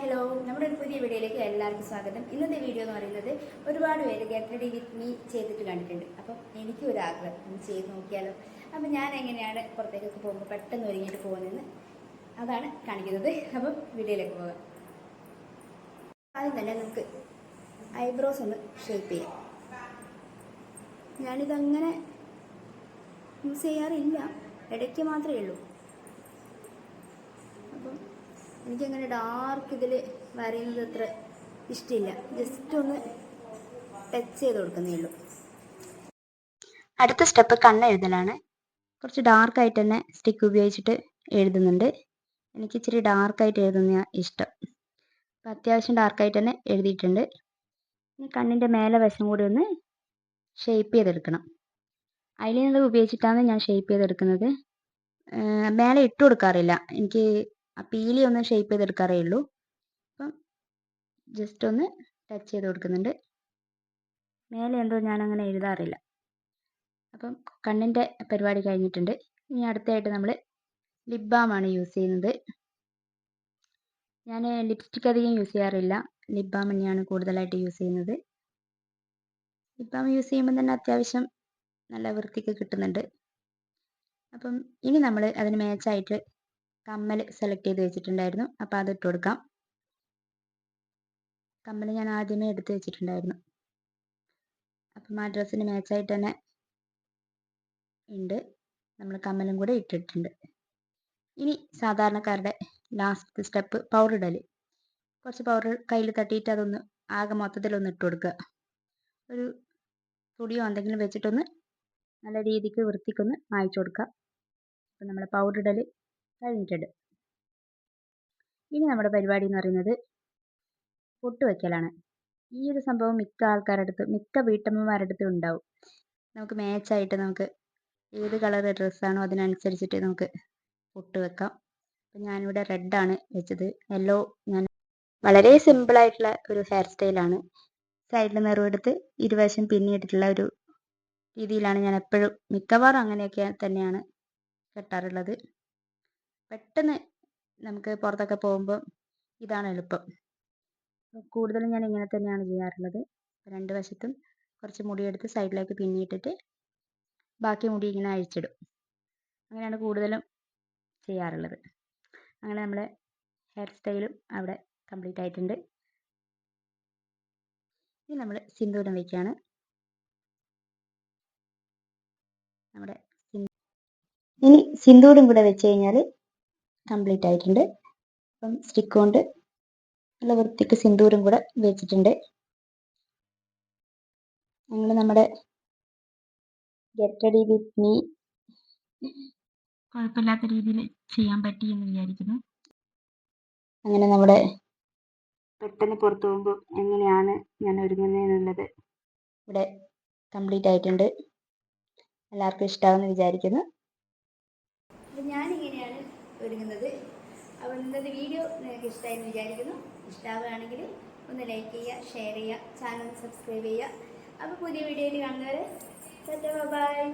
Hello നമ്മുടെ ഒരു പുതിയ വീഡിയോയിലേക്ക് എല്ലാവർക്കും സ്വാഗതം. ഇന്നത്തെ വീഡിയോ എന്ന് പറയുന്നത് ഒരുപാട് പേര് ഗെറ്റ് റെഡി വിത്ത് മീ ചെയ്തിട്ട് കണ്ടിട്ടുണ്ട്. അപ്പം എനിക്കും ഒരു ആഗ്രഹം ഒന്ന് ചെയ്ത് നോക്കിയാലോ? അപ്പം ഞാൻ എങ്ങനെയാണ് പുറത്തേക്കൊക്കെ പോകുമ്പോൾ പെട്ടെന്ന് ഒരുങ്ങിയിട്ട് പോകുന്നതെന്ന് അതാണ് കാണിക്കുന്നത്. അപ്പം വീഡിയോയിലേക്ക് പോകാം. ആദ്യം തന്നെ നമുക്ക് ഐബ്രോസ് ഒന്ന് ഷേപ്പ് ചെയ്യാം. ഞാനിതങ്ങനെ യൂസ് ചെയ്യാറില്ല. ഇടയ്ക്ക് മാത്രമേ ഉള്ളൂ അപ്പം എനിക്കങ്ങനെ ഡാർക്ക് ഇതിൽ വരയുന്നത് അത്ര ഇഷ്ടമില്ല ജസ്റ്റ് ഒന്ന് ടച്ച് ചെയ്ത് കൊടുക്കുന്നേ ഉള്ളൂ. അടുത്ത സ്റ്റെപ്പ് കണ്ണെഴുതലാണ് കുറച്ച് ഡാർക്കായിട്ട് തന്നെ സ്റ്റിക്ക് ഉപയോഗിച്ചിട്ട് എഴുതുന്നുണ്ട്. എനിക്ക് ഇച്ചിരി ഡാർക്കായിട്ട് എഴുതുന്ന ഇഷ്ടം. അപ്പം അത്യാവശ്യം ഡാർക്കായിട്ട് തന്നെ എഴുതിയിട്ടുണ്ട്. ഇനി കണ്ണിന്റെ മേലെ വശം കൂടി ഒന്ന് ഷേപ്പ് ചെയ്തെടുക്കണം. ഐലൈനർ ഉപയോഗിച്ചിട്ടാണ് ഞാൻ ഷേപ്പ് ചെയ്തെടുക്കുന്നത്. മേലെ ഇട്ട് കൊടുക്കാറില്ല. എനിക്ക് ആ പീലി ഒന്ന് ഷേപ്പ് ചെയ്തെടുക്കാറേ ഉള്ളൂ അപ്പം ജസ്റ്റ് ഒന്ന് ടച്ച് ചെയ്ത് കൊടുക്കുന്നുണ്ട്. മേലെ എന്തോ ഞാൻ അങ്ങനെ എഴുതാറില്ല. അപ്പം കണ്ണിന്റെ പരിപാടി കഴിഞ്ഞിട്ടുണ്ട്. ഇനി അടുത്തായിട്ട് നമ്മൾ ലിപ് ബാമാണ് യൂസ് ചെയ്യുന്നത്. ഞാൻ ലിപ്സ്റ്റിക് അധികം യൂസ് ചെയ്യാറില്ല. ലിപ് ബാം തന്നെയാണ് കൂടുതലായിട്ട് യൂസ് ചെയ്യുന്നത്. ലിപ് ബാം യൂസ് ചെയ്യുമ്പോൾ തന്നെ അത്യാവശ്യം നല്ല വൃത്തിക്ക് കിട്ടുന്നുണ്ട്. അപ്പം ഇനി നമ്മൾ അതിന് മാച്ചായിട്ട് കമ്മൽ സെലക്ട് ചെയ്ത് വെച്ചിട്ടുണ്ടായിരുന്നു. അപ്പോൾ അത് ഇട്ട് കൊടുക്കാം. കമ്മൽ ഞാൻ ആദ്യമേ എടുത്ത് വെച്ചിട്ടുണ്ടായിരുന്നു. അപ്പം ആ ഡ്രസ്സിന് മാച്ചായിട്ട് തന്നെ ഉണ്ട്. നമ്മൾ കമ്മലും കൂടെ ഇട്ടിട്ടുണ്ട്. ഇനി സാധാരണക്കാരുടെ ലാസ്റ്റ് സ്റ്റെപ്പ് പൗഡർ ഇടൽ കുറച്ച് പൗഡർ കയ്യിൽ തട്ടിയിട്ട് അതൊന്ന് ആകെ മൊത്തത്തിലൊന്ന് ഇട്ട് കൊടുക്കുക. ഒരു തുടിയോ എന്തെങ്കിലും വെച്ചിട്ടൊന്ന് നല്ല രീതിക്ക് വൃത്തിക്കൊന്ന് മായ്ച്ചു കൊടുക്കുക. അപ്പം നമ്മൾ പൗഡർ ഇടൽ കഴിഞ്ഞിട്ടുണ്ട്. ഇനി നമ്മുടെ പരിപാടി എന്ന് പറയുന്നത് പൊട്ട് വയ്ക്കലാണ് ഈ ഒരു സംഭവം മിക്ക ആൾക്കാരുടെ അടുത്ത് മിക്ക വീട്ടമ്മമാരുടെ അടുത്തും ഉണ്ടാവും. നമുക്ക് മാച്ചായിട്ട് നമുക്ക് ഏത് കളർ ഡ്രസ്സാണോ അതിനനുസരിച്ചിട്ട് നമുക്ക് പൊട്ട് വെക്കാം. അപ്പം ഞാനിവിടെ റെഡാണ് വെച്ചത്. യെല്ലോ ഞാൻ വളരെ സിമ്പിൾ ആയിട്ടുള്ള ഒരു ഹെയർ സ്റ്റൈലാണ് സൈഡിൽ നിറവെടുത്ത് ഇരുവശം പിന്നിട്ടിട്ടുള്ള ഒരു രീതിയിലാണ് ഞാൻ എപ്പോഴും മിക്കവാറും അങ്ങനെയൊക്കെ തന്നെയാണ് കെട്ടാറുള്ളത്. പെട്ടെന്ന് നമുക്ക് പുറത്തൊക്കെ പോകുമ്പോൾ ഇതാണ് എളുപ്പം. കൂടുതലും ഞാൻ ഇങ്ങനെ തന്നെയാണ് ചെയ്യാറുള്ളത്. രണ്ട് വശത്തും കുറച്ച് മുടിയെടുത്ത് സൈഡിലേക്ക് പിന്നിയിട്ടിട്ട് ബാക്കി മുടി ഇങ്ങനെ അഴിച്ചിടും. അങ്ങനെയാണ് കൂടുതലും ചെയ്യാറുള്ളത്. അങ്ങനെ നമ്മുടെ ഹെയർ സ്റ്റൈലും അവിടെ കംപ്ലീറ്റ് ആയിട്ടുണ്ട്. ഇനി നമ്മൾ സിന്ദൂരം വയ്ക്കുകയാണ് നമ്മുടെ ഇനി സിന്ദൂരം കൂടെ വെച്ച് കഴിഞ്ഞാൽ കംപ്ലീറ്റ് ആയിട്ടുണ്ട്. അപ്പം സ്റ്റിക്ക് കൊണ്ട് നല്ല വൃത്തിക്ക് സിന്ദൂരം കൂടെ വെച്ചിട്ടുണ്ട്. ഞങ്ങൾ നമ്മുടെ ഗെറ്റ് റെഡി വിത്ത് മീ കുഴപ്പമില്ലാത്ത രീതിയിൽ ചെയ്യാൻ പറ്റി എന്ന് വിചാരിക്കുന്നു. അങ്ങനെ നമ്മുടെ പെട്ടെന്ന് പുറത്തു പോകുമ്പോൾ എങ്ങനെയാണ് ഞാൻ ഒരുങ്ങുന്നതെന്നുള്ളത് ഇവിടെ കംപ്ലീറ്റ് ആയിട്ടുണ്ട്. എല്ലാവർക്കും ഇഷ്ടമാകുമെന്ന് വിചാരിക്കുന്നു. ഞാനിങ്ങനെയാണ് ഒരുങ്ങുന്നത്. അപ്പോൾ ഇന്നത്തെ വീഡിയോ നിങ്ങൾക്ക് ഇഷ്ടമായെന്ന് വിചാരിക്കുന്നു. ഇഷ്ടമാവുകയാണെങ്കിൽ ഒന്ന് ലൈക്ക് ചെയ്യുക ഷെയർ ചെയ്യുക ചാനൽ സബ്സ്ക്രൈബ് ചെയ്യുക. അപ്പോൾ പുതിയ വീഡിയോയിൽ കാണുന്നവരെ ബൈ